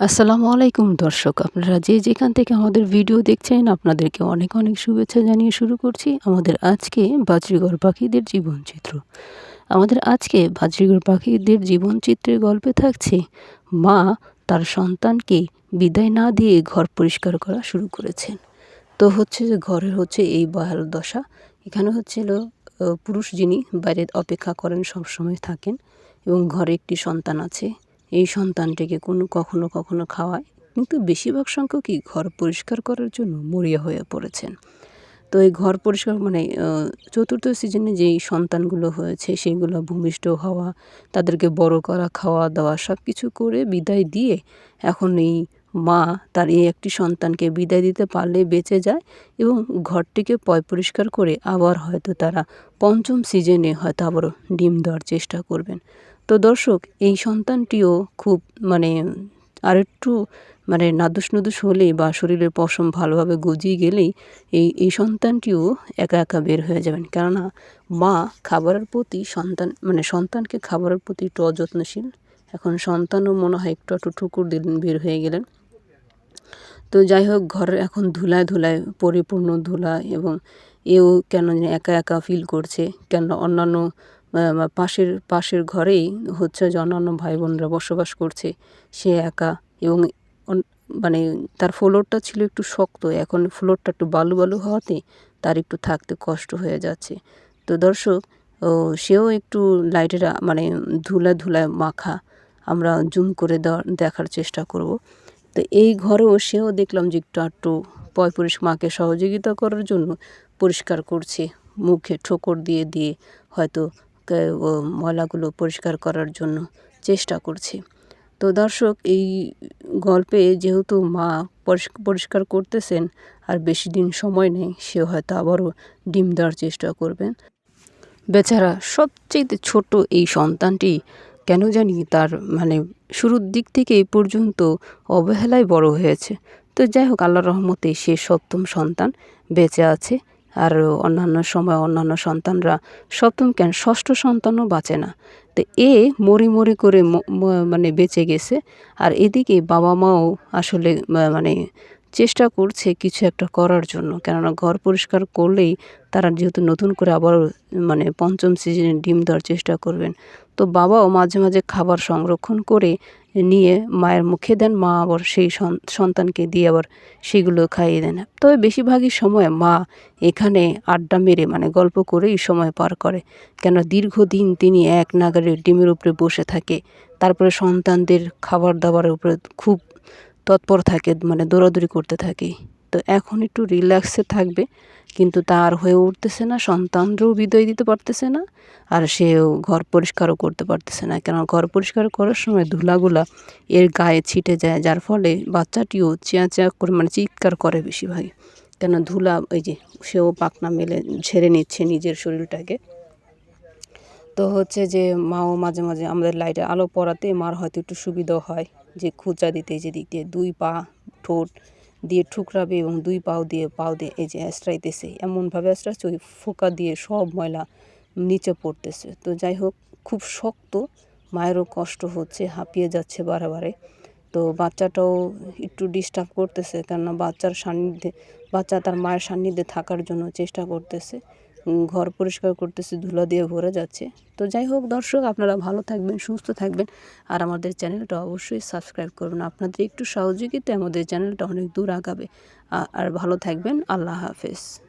আসসালামু আলাইকুম দর্শক, আপনারা যে যেখান থেকে আমাদের ভিডিও দেখছেন, আপনাদেরকে অনেক অনেক শুভেচ্ছা জানিয়ে শুরু করছি আমাদের আজকে বাজরিগর পাখিদের জীবনচিত্র আমাদের আজকে বাজরিগর পাখিদের জীবনচিত্রের গল্পে থাকছে, মা তার সন্তানকে বিদায় না দিয়ে ঘর পরিষ্কার করা শুরু করেছেন। তো হচ্ছে যে ঘরের হচ্ছে এই বহাল দশা, এখানে হচ্ছিল পুরুষ যিনি বাইরে অপেক্ষা করেন সবসময় থাকেন এবং ঘরে একটি সন্তান আছে এই সন্তানটিকে কোনো কখনো কখনো খাওয়ায়। কিন্তু বেশিরভাগ সংখ্যকই ঘর পরিষ্কার করার জন্য মরিয়া হয়ে পড়েছেন। তো এই ঘর পরিষ্কার মানে চতুর্থ সিজনে যেই সন্তানগুলো হয়েছে সেইগুলো ভূমিষ্ঠ হওয়া, তাদেরকে বড় করা খাওয়া দাওয়া সব কিছু করে বিদায় দিয়ে এখন এই মা তার এই একটি সন্তানকে বিদায় দিতে পারলে বেঁচে যায় এবং ঘরটিকে পয় পরিষ্কার করে আবার হয়তো তারা পঞ্চম সিজনে হয়তো আবারও ডিম দেওয়ার চেষ্টা করবেন। তো দর্শক, এই সন্তানটিও খুব মানে আরেকটু মানে নাদুস নুদুস হলেই বা শরীরের পশম ভালোভাবে গজিয়ে গেলেই এই এই সন্তানটিও একা একা বের হয়ে যাবেন। কেননা মা খাবারের প্রতি সন্তান মানে সন্তানকে খাবারের প্রতি একটু অযত্নশীল। এখন সন্তানও মনে হয় একটু একটু ঠুকুর দিলেন, বের হয়ে গেলেন। তো যাই হোক, ঘরের এখন ধুলায় ধুলায়, পরিপূর্ণ ধুলা এবং এও কেন একা একা ফিল করছে। কেন অন্যান্য পাশের পাশের ঘরেই হচ্ছে যে অন্যান্য ভাই বোনরা বসবাস করছে। সে একা এবং মানে তার ফ্লোরটা ছিল একটু শক্ত। এখন ফ্লোরটা একটু বালু বালু হওয়াতে তার একটু থাকতে কষ্ট হয়ে যাচ্ছে। তো দর্শক সেও একটু লাইটের মানে ধুলা ধুলায় মাখা আমরা জুম করে দেখার চেষ্টা করব। তো এই ঘরেও সেও দেখলাম যে একটু একটু পয় পরিষ্কার মাকে সহযোগিতা করার জন্য পরিষ্কার করছে। মুখে ঠোকর দিয়ে দিয়ে হয়তো ময়লাগুলো পরিষ্কার করার জন্য চেষ্টা করছে। তো দর্শক, এই গল্পে যেহেতু মা পরিষ্কার করতেছেন, আর বেশি দিন সময় নেই সে হয়তো আবারও ডিম দেওয়ার চেষ্টা করবেন। বেচারা সবচেয়ে ছোট এই সন্তানটি কেন জানি তার মানে শুরুর দিক থেকে এই পর্যন্ত অবহেলায় বড় হয়েছে। তো যাই হোক আল্লাহ রহমতে সে সপ্তম সন্তান বেঁচে আছে। আর অন্যান্য সময় অন্যান্য সন্তানরা সপ্তম কেন? ষষ্ঠ সন্তানও বাঁচে না। তো এ মরি মরি করে মানে বেঁচে গেছে। আর এদিকে বাবা মাও আসলে মানে চেষ্টা করছে কিছু একটা করার জন্য। কেননা ঘর পরিষ্কার করলেই তারা যেহেতু নতুন করে আবার মানে পঞ্চম সিজনে ডিম দেওয়ার চেষ্টা করবেন। তো বাবাও মাঝে মাঝে খাবার সংরক্ষণ করে নিয়ে মায়ের মুখে দেন, মা আবার সেই সন্তানকে দিয়ে আবার সেগুলো খাইয়ে দেন। তবে বেশিরভাগই সময় মা এখানে আড্ডা মেরে মানে গল্প করেই সময় পার করে। কেন দীর্ঘদিন তিনি এক নাগারে ডিমের উপরে বসে থাকে। তারপরে সন্তানদের খাবার দাবারের উপরে খুব তৎপর থাকে মানে দৌড়াদৌড়ি করতে থাকে। তো এখন একটু রিল্যাক্সে থাকবে, কিন্তু তার হয়ে উঠতেছে না, সন্তানরাও বিদায় দিতে পারতেছে না, আর সেও ঘর পরিষ্কারও করতে পারতেছে না। কেন ঘর পরিষ্কার করার সময় ধুলাগুলা এর গায়ে ছিটে যায়, যার ফলে বাচ্চাটিও চেঁয়া চেঁয়া করে মানে চিৎকার করে বেশিরভাগই। কেন ধুলা ওই যে সেও পাকনা মেলে, ঝেড়ে নিচ্ছে নিজের শরীরটাকে। তো হচ্ছে যে, মাও মাঝে মাঝে আমাদের লাইটে আলো পড়াতে মার হয়তো একটু সুবিধাও হয়। যে খুচা দিতে যে দিক দিয়ে দুই পা ঠোঁট দিয়ে ঠুকরাবে এবং দুই পাও দিয়ে পাও দিয়ে এই যে অ্যাস্ট্রাইতেছে এমনভাবে অ্যাস্ট্রাচ্ছে ওই ফোকা দিয়ে সব ময়লা নিচে পড়তেছে। তো যাই হোক, খুব শক্ত, মায়েরও কষ্ট হচ্ছে, হাঁপিয়ে যাচ্ছে বারে তো বাচ্চাটাও একটু ডিস্টার্ব করতেছে, কেননা বাচ্চার সান্নিধ্যে, বাচ্চা তার মায়ের সান্নিধ্যে থাকার জন্য চেষ্টা করতেছে। ঘর পরিষ্কার করতেছে, ধুলা দিয়ে ভরে যাচ্ছে। তো যাই হোক, দর্শক, আপনারা ভালো থাকবেন, সুস্থ থাকবেন। আর আমাদের চ্যানেলটা অবশ্যই সাবস্ক্রাইব করবেন। আপনাদের একটু সহযোগিতা আমাদের চ্যানেলটা অনেক দূর আগাবে। আর ভালো থাকবেন। আল্লাহ হাফেজ।